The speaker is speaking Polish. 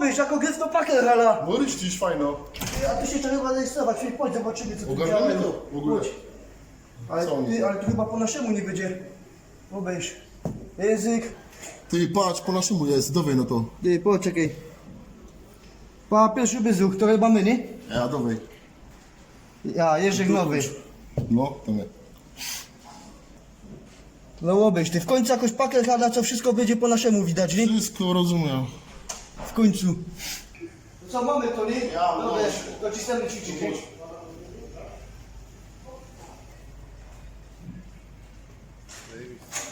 obejrz, jako gesto pakę hala. No ryścisz fajno. A tu się trzeba zarejestrować, czyli chodź, zobaczymy co tu Ogarniamy to w ogóle. Chodź. Ale, Co oni ty, są? ale tu chyba po naszemu nie będzie. Obejrz. Język. Ty patrz, po naszemu jest, dowej no to. Ty, poczekaj. Pa, pierwszy bezuch, to chyba my, nie? Ja, dowej. Ja, Jerzyk nowy. No, to nie. No obejrz, ty w końcu jakoś pakę hala, co wszystko będzie po naszemu widać, nie? Wszystko rozumiem. W końcu. Co mamy, Tony? Ja no no. mam. Dobra, docisnemy ćwiczyć. Chodź. Zajebiście.